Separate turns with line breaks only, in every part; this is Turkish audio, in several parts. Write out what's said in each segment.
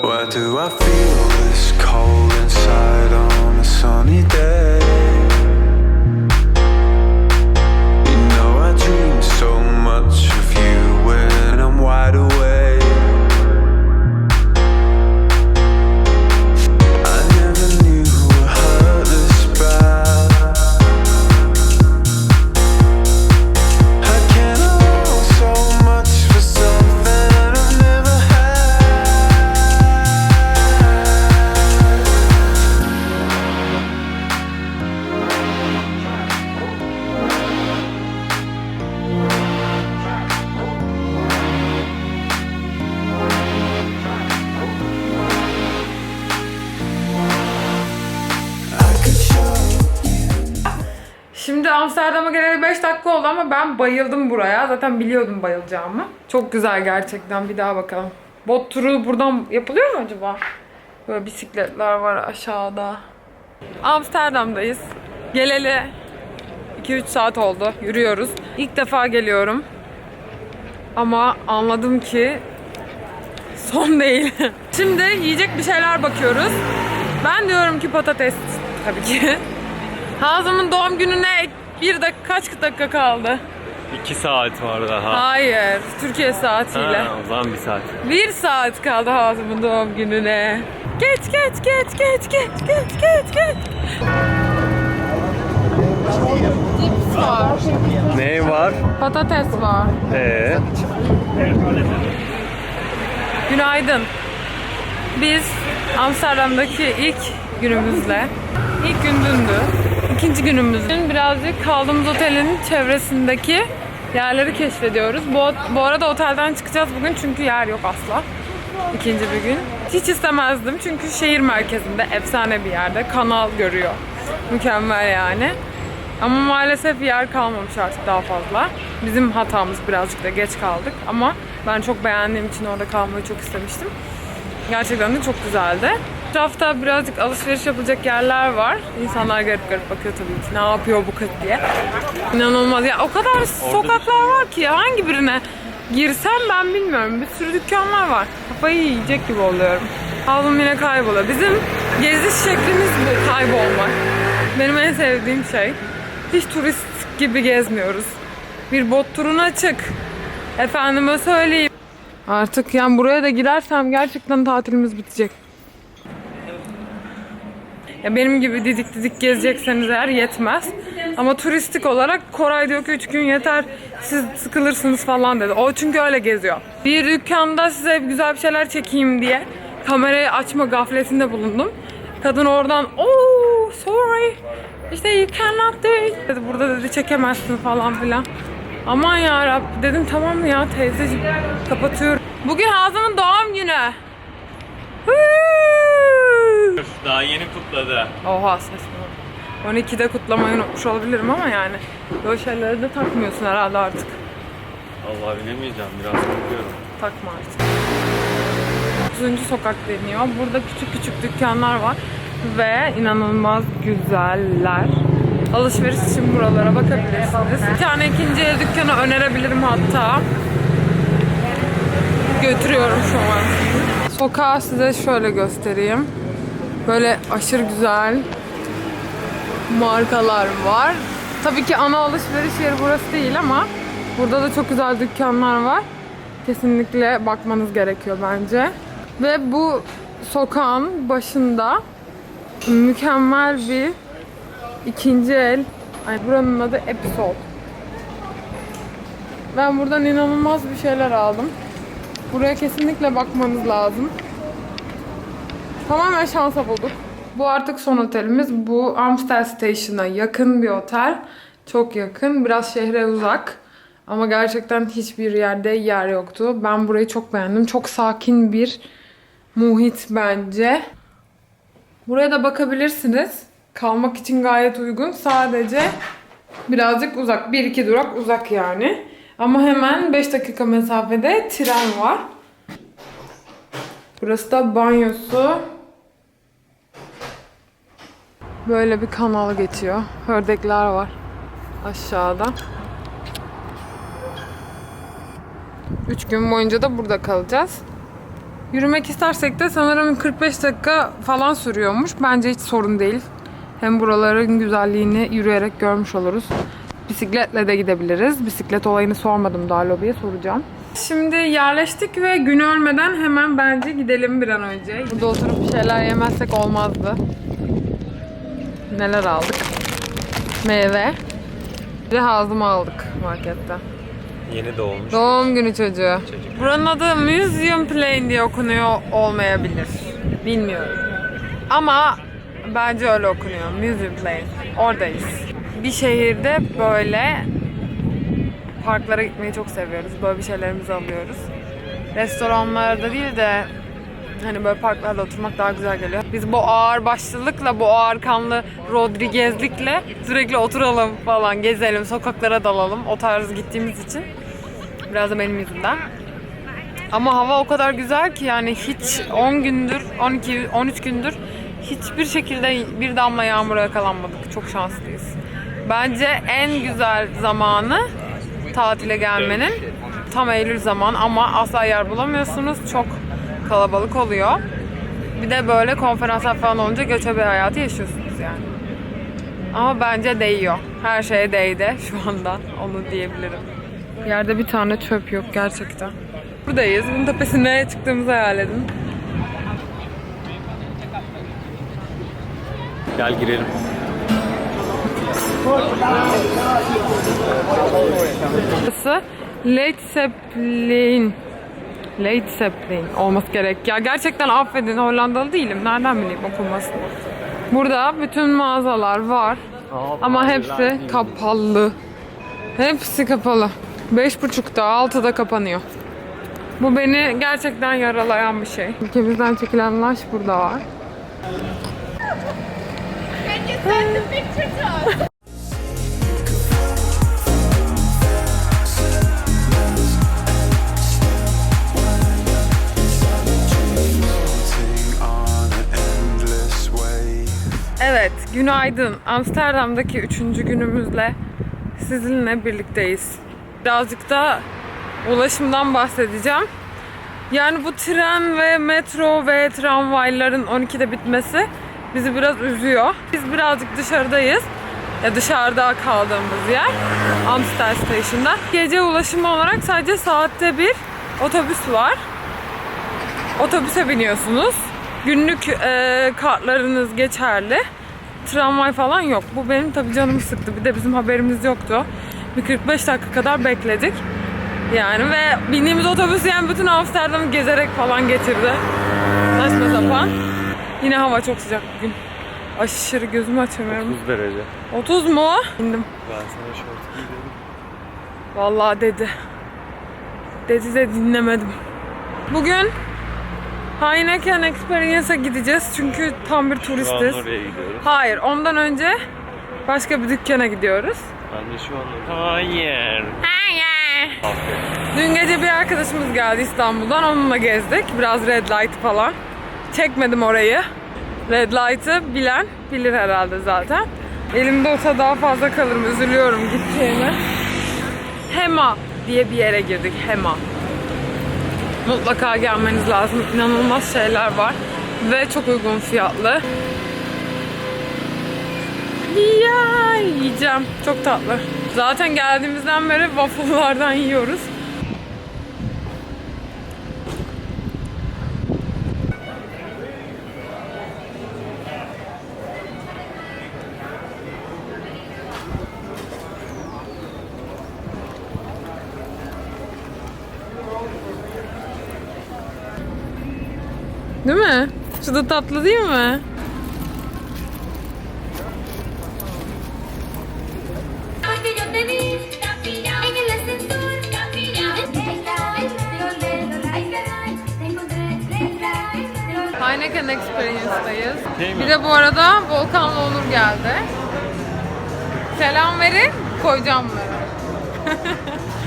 Why do I feel this cold inside on a sunny day?
Ben bayıldım buraya. Zaten biliyordum bayılacağımı. Çok güzel gerçekten. Bir daha bakalım. Bot turu buradan yapılıyor mu acaba? Böyle bisikletler var aşağıda. Amsterdam'dayız. Geleli 2-3 saat oldu. Yürüyoruz. İlk defa geliyorum. Ama anladım ki son değil. Şimdi yiyecek bir şeyler bakıyoruz. Ben diyorum ki patates tabii ki. Hazım'ın doğum gününe bir dakika kaç dakika kaldı?
2 saat var daha.
Hayır, Türkiye saatiyle.
Ha, o zaman bir saat.
Bir saat kaldı Hazım'ın doğum gününe. Geç geç geç geç geç geç geç geç. Cips var,
Ne var?
patates var.
Ee,
Günaydın. Biz Amsterdam'daki ilk günümüzle, ilk gün dündü. İkinci günümüzün birazcık kaldığımız otelin çevresindeki yerleri keşfediyoruz. Bu, bu arada otelden çıkacağız bugün çünkü yer yok asla. İkinci bir gün. Hiç istemezdim çünkü şehir merkezinde efsane bir yerde kanal görüyor. Mükemmel yani. Ama maalesef yer kalmamış artık daha fazla. Bizim hatamız birazcık da geç kaldık ama ben çok beğendiğim için orada kalmayı çok istemiştim. Gerçekten de çok güzeldi. Etrafta birazcık alışveriş yapılacak yerler var. İnsanlar garip garip bakıyor tabii ki. Ne yapıyor bu kız diye. İnanılmaz. Ya o kadar sokaklar var ki ya hangi birine girsem ben bilmiyorum. Bir sürü dükkanlar var. Kafayı yiyecek gibi oluyorum. Havlum yine kayboluyor. Bizim geziş şeklimiz bu kaybolmak. Benim en sevdiğim şey. Hiç turist gibi gezmiyoruz. Bir bot turuna çık. Efendime söyleyeyim. Artık yani buraya da girersem gerçekten tatilimiz bitecek. Ya benim gibi didik didik gezecekseniz eğer yetmez. Ama turistik olarak Koray diyor ki 3 gün yeter siz sıkılırsınız falan dedi. O çünkü öyle geziyor. Bir dükkanda size güzel bir şeyler çekeyim diye kamerayı açma gafletinde bulundum. Kadın oradan oh sorry işte you cannot do it dedi. Burada dedi çekemezsin falan filan. Aman ya Rabbi dedim tamam ya teyzeciğim kapatıyorum. Bugün Hazım'ın doğum günü.
Daha yeni kutladı.
Oha saçma. 12'de kutlamayı unutmuş olabilirim ama yani böyle şeyleri de takmıyorsun herhalde artık.
Allah bilemeyeceğim biraz korkuyorum.
Takma artık. 9. sokak deniyor. Burada küçük küçük dükkanlar var ve inanılmaz güzeller. Alışveriş için buralara bakabilirsiniz. Bir tane ikinci el dükkanı önerebilirim hatta. Götürüyorum şu an. Sokağı size şöyle göstereyim. Böyle aşırı güzel markalar var. Tabii ki ana alışveriş yeri burası değil ama burada da çok güzel dükkanlar var. Kesinlikle bakmanız gerekiyor bence. Ve bu sokağın başında mükemmel bir ikinci el. Ay buranın adı Episode. Ben buradan inanılmaz bir şeyler aldım. Buraya kesinlikle bakmanız lazım. Tamamen şansa bulduk. Bu artık son otelimiz. Bu Amstel Station'a yakın bir otel. Çok yakın. Biraz şehre uzak. Ama gerçekten hiçbir yerde yer yoktu. Ben burayı çok beğendim. Çok sakin bir muhit bence. Buraya da bakabilirsiniz. Kalmak için gayet uygun. Sadece birazcık uzak. 1-2 durak uzak yani. Ama hemen 5 dakika mesafede tren var. Burası da banyosu. Böyle bir kanal geçiyor. Ördekler var aşağıda. Üç gün boyunca da burada kalacağız. Yürümek istersek de sanırım 45 dakika falan sürüyormuş. Bence hiç sorun değil. Hem buraların güzelliğini yürüyerek görmüş oluruz. Bisikletle de gidebiliriz. Bisiklet olayını sormadım daha lobiye soracağım. Şimdi yerleştik ve gün ölmeden hemen bence gidelim bir an önce. Burada oturup bir şeyler yemezsek olmazdı. Neler aldık? Meyve. Bir de hazım aldık markette.
Yeni doğmuş.
Doğum günü çocuğu. Buranın adı Museum Plain diye okunuyor olmayabilir. Bilmiyorum. Ama bence öyle okunuyor. Museum Plain. Oradayız. Bir şehirde böyle parklara gitmeyi çok seviyoruz. Böyle bir şeylerimizi alıyoruz. Restoranlarda değil de hani böyle parklarda oturmak daha güzel geliyor. Biz bu ağır başlılıkla, bu ağır kanlı Rodriguez'likle sürekli oturalım falan, gezelim, sokaklara dalalım. O tarz gittiğimiz için. Biraz da benim yüzümden. Ama hava o kadar güzel ki yani hiç 10 gündür, 12, 13 gündür hiçbir şekilde bir damla yağmura yakalanmadık. Çok şanslıyız. Bence en güzel zamanı tatile gelmenin tam Eylül zaman ama asla yer bulamıyorsunuz. Çok kalabalık oluyor. Bir de böyle konferanslar falan olunca göçebe hayatı yaşıyorsunuz yani. Ama bence değiyor. Her şeye değdi şu anda. Onu diyebilirim. Yerde bir tane çöp yok gerçekten. Buradayız. Bunun tepesine çıktığımızı hayal edin.
Gel girelim.
Burası Late Zeppelin. Late Zeppelin olması gerek. Ya gerçekten affedin Hollandalı değilim. Nereden bileyim okunmasını. Burada bütün mağazalar var. Ama hepsi kapalı. Hepsi kapalı. Beş buçukta, altıda kapanıyor. Bu beni gerçekten yaralayan bir şey. Ülkemizden çekilen laş burada var.
Floating
günaydın. Amsterdam'daki üçüncü günümüzle sizinle birlikteyiz. Birazcık da ulaşımdan bahsedeceğim. Yani bu tren ve metro ve tramvayların 12'de bitmesi bizi biraz üzüyor. Biz birazcık dışarıdayız. Ya dışarıda kaldığımız yer Amstel Station'da. Gece ulaşımı olarak sadece saatte bir otobüs var otobüse biniyorsunuz. Günlük e, kartlarınız geçerli. Tramvay falan yok. Bu benim tabii canımı sıktı. Bir de bizim haberimiz yoktu. Bir 45 dakika kadar bekledik. Yani ve bindiğimiz otobüs yani bütün Amsterdam'ı gezerek falan getirdi. Saçma sapan. Yine hava çok sıcak bugün. Aşırı gözümü açamıyorum.
30 derece.
30 mu? İndim.
Ben sana şort giydim.
Vallahi dedi. Dedi de dinlemedim. Bugün Heineken Experience'a gideceğiz çünkü tam bir
Şu an
turistiz.
oraya gidiyoruz.
Hayır, ondan önce başka bir dükkana gidiyoruz.
Ben de şu an Hayır.
Hayır. Dün gece bir arkadaşımız geldi İstanbul'dan. Onunla gezdik. Biraz red light falan. Çekmedim orayı. Red light'ı bilen bilir herhalde zaten. Elimde olsa daha fazla kalırım. Üzülüyorum gittiğime. Hema diye bir yere girdik. Hema. Mutlaka gelmeniz lazım. İnanılmaz şeyler var. Ve çok uygun fiyatlı. Ya yiyeceğim. Çok tatlı. Zaten geldiğimizden beri waffle'lardan yiyoruz. Değil mi? Şu da tatlı değil mi? Heineken Experience'dayız. Bir de bu arada Volkan'la Onur geldi. Selam verin, koyacağım bunları.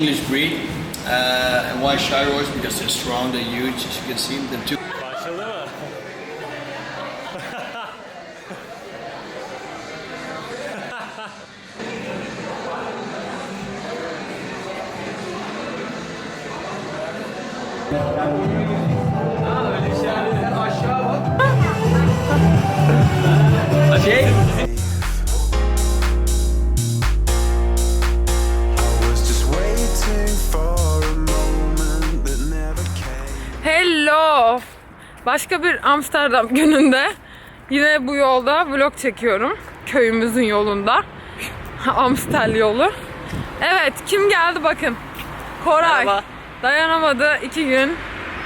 English breed, Uh, and why Shiroids? Because they're strong, they're huge. As you can see, they're two.
Başladı
Başka bir Amsterdam gününde yine bu yolda vlog çekiyorum. Köyümüzün yolunda. Amstel yolu. Evet kim geldi bakın. Koray.
Merhaba.
Dayanamadı iki gün.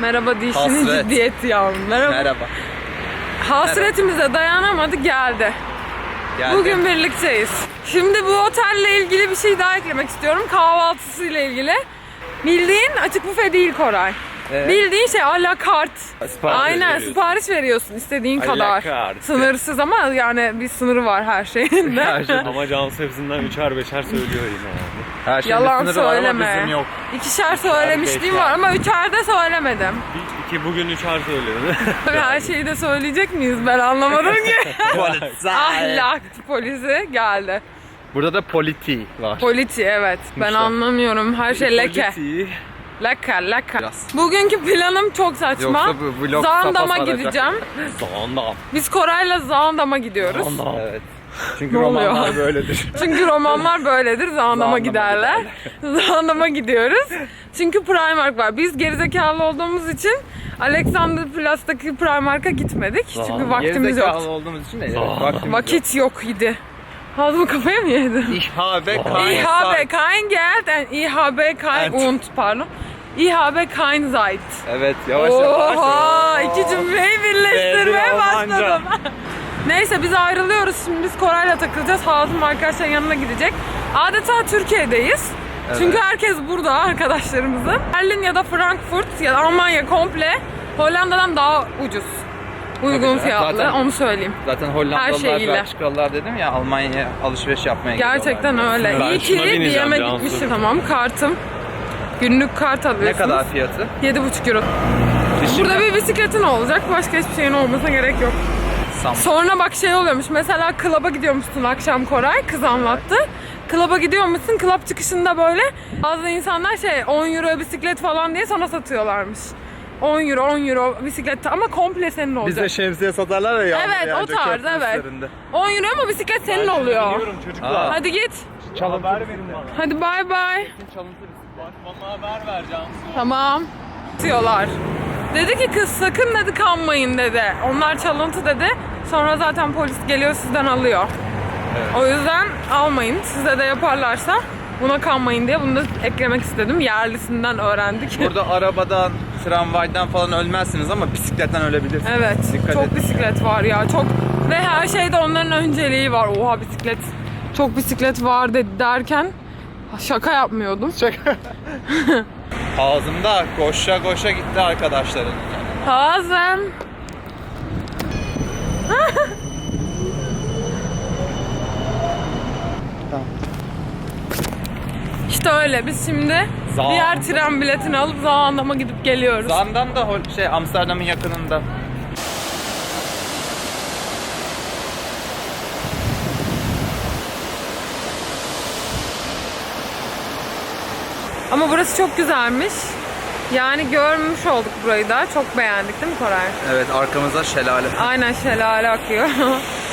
Merhaba dişinin
Hasret.
ciddiyeti yavrum. Merhaba.
Merhaba.
Hasretimize dayanamadı geldi.
Geldim.
Bugün birlikteyiz. Şimdi bu otelle ilgili bir şey daha eklemek istiyorum. Kahvaltısıyla ilgili. Bildiğin açık büfe değil Koray.
Evet.
Bildiğin şey a la carte.
Sipariş
Aynen
veriyorsun.
sipariş veriyorsun istediğin
A
kadar.
carte.
Sınırsız ama yani bir sınırı var her şeyin.
Her şey.
Ama Cansu hepsinden üçer beşer söylüyor yine yani.
Her şeyin
Yalan
sınırı var ama
söyleme.
bizim yok.
İkişer söylemişliğim var ama üçerde söylemedim.
İki bugün üçer söylüyor.
her şeyi de söyleyecek miyiz ben anlamadım ki.
Ahlak.
Polisi geldi.
Burada da politi var.
Politi evet. Ben anlamıyorum. Her şey leke.
Politi.
Leke leke.
Biraz.
Bugünkü planım çok saçma.
Yoksa bu vlog
Zandam'a
sapasaracak.
gideceğim.
Zandam.
Biz Koray'la Zandam'a gidiyoruz.
Zandam.
Evet. Çünkü
Ne oluyor?
romanlar böyledir.
Çünkü romanlar böyledir. Zandam'a giderler. Zandam'a gidiyoruz. Çünkü Primark var. Biz gerizekalı olduğumuz için Alexanderplatz'taki Primark'a gitmedik. Çünkü vaktimiz
Gerizekalı
yok.
olduğumuz için de evet, vaktimiz yok.
Vakit yok idi. Ağzımı kafaya mı yedin?
Ich habe
habe
Zeit.
kein Geld and ich habe kein
Evet.
und pardon. Ich habe kein Zeit.
Evet yavaş yavaş.
Oha iki cümleyi birleştirmeye başladım. Neyse biz ayrılıyoruz. Şimdi biz Koray'la takılacağız. Hazım arkadaşların yanına gidecek. Adeta Türkiye'deyiz. Çünkü herkes burada arkadaşlarımızın. Berlin ya da Frankfurt ya da Almanya komple Hollanda'dan daha ucuz. Uygun fiyatlı
Zaten-
onu söyleyeyim.
Zaten Hollandalılar,
şeyiyle.
Belçikalılar dedim ya Almanya'ya alışveriş yapmaya
Gerçekten öyle.
Ben
İyi ki bir yeme gitmişim. Tamam kartım. Günlük kart
Ne
alıyorsunuz.
kadar fiyatı?
7,5 euro. Burada bir bisikletin olacak. Başka hiçbir şeyin olmasına gerek yok.
Sam-
Sonra bak şey oluyormuş. Mesela klaba gidiyormuşsun akşam Koray. Kız anlattı. Klaba gidiyormuşsun. Klab çıkışında böyle bazı insanlar şey 10 euro bisiklet falan diye sana satıyorlarmış. 10 euro 10 euro bisiklet ama komple senin olacak.
Bizde şemsiye satarlar ya yağmur
Evet, o tarz, evet.
üstlerinde.
10 euro ama bisiklet senin oluyor.
Biliyorum çocuklar.
Aa.
Hadi git.
Haber verin bana.
Hadi bay bay.
Bana haber ver Cansu.
Tamam. Diyorlar. Dedi ki kız sakın dedi kanmayın dedi. Onlar çalıntı dedi. Sonra zaten polis geliyor sizden alıyor. O yüzden almayın. Size de yaparlarsa buna kanmayın diye bunu da eklemek istedim. Yerlisinden öğrendik.
Burada arabadan, tramvaydan falan ölmezsiniz ama bisikletten ölebilirsiniz.
evet.
Dikkat
çok
edin.
bisiklet var ya. Çok ve her şeyde onların önceliği var. Oha bisiklet. Çok bisiklet var dedi derken şaka yapmıyordum.
Ağzımda koşa koşa gitti arkadaşların.
Hazım. İşte öyle. Biz şimdi
Zaan.
diğer tren biletini alıp Zaandam'a gidip geliyoruz.
Zandan da şey Amsterdam'ın yakınında.
Ama burası çok güzelmiş. Yani görmüş olduk burayı da. Çok beğendik değil mi Koray?
Evet arkamızda şelale.
Aynen şelale akıyor.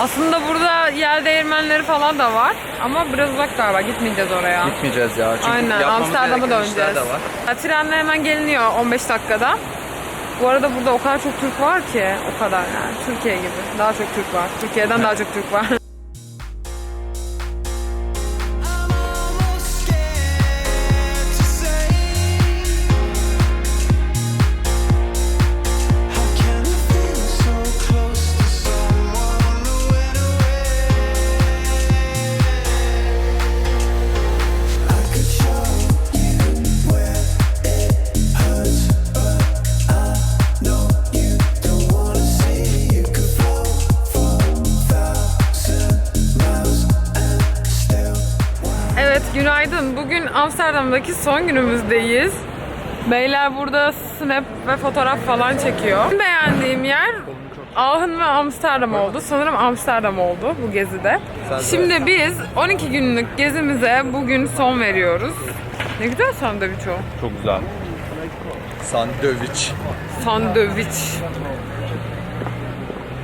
Aslında burada yel değirmenleri falan da var. Ama biraz uzak galiba. Gitmeyeceğiz oraya.
Gitmeyeceğiz ya. Çünkü
Aynen
yapmamız
Amsterdam'a
gereken işler
döneceğiz.
de var.
Ya, trenle hemen geliniyor 15 dakikada. Bu arada burada o kadar çok Türk var ki o kadar yani Türkiye gibi. Daha çok Türk var. Türkiye'den daha çok Türk var. Amsterdam'daki son günümüzdeyiz. Beyler burada snap ve fotoğraf falan çekiyor. En Beğendiğim yer Aachen ve Amsterdam oldu. Sanırım Amsterdam oldu bu gezide. Şimdi biz 12 günlük gezimize bugün son veriyoruz. Ne güzel sandviç o.
Çok güzel.
Sandviç.
Sandviç.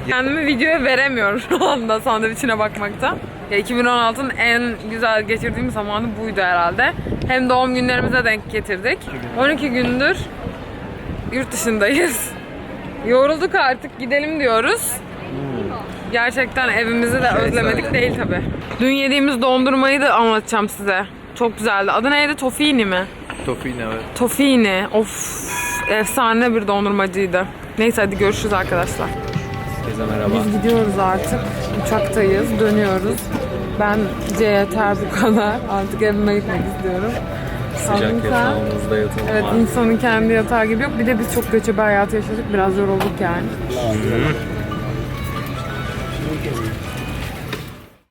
Kendimi videoya veremiyorum şu anda sandviçine bakmaktan. Ya 2016'ın en güzel geçirdiğim zamanı buydu herhalde. Hem doğum günlerimize denk getirdik. 12 gündür yurt dışındayız. Yorulduk artık gidelim diyoruz. Gerçekten evimizi de özlemedik değil tabi. Dün yediğimiz dondurmayı da anlatacağım size. Çok güzeldi. Adı neydi? Tofini mi?
Tofine evet.
Tofini. Of. Efsane bir dondurmacıydı. Neyse hadi görüşürüz arkadaşlar.
Herkese merhaba.
Biz gidiyoruz artık. Uçaktayız. Dönüyoruz. Ben C yeter bu kadar. Artık evime gitmek istiyorum.
Sıcak yatağımızda yatalım
Evet
artık.
insanın kendi yatağı gibi yok. Bir de biz çok göçebe hayatı yaşadık. Biraz yorulduk yani.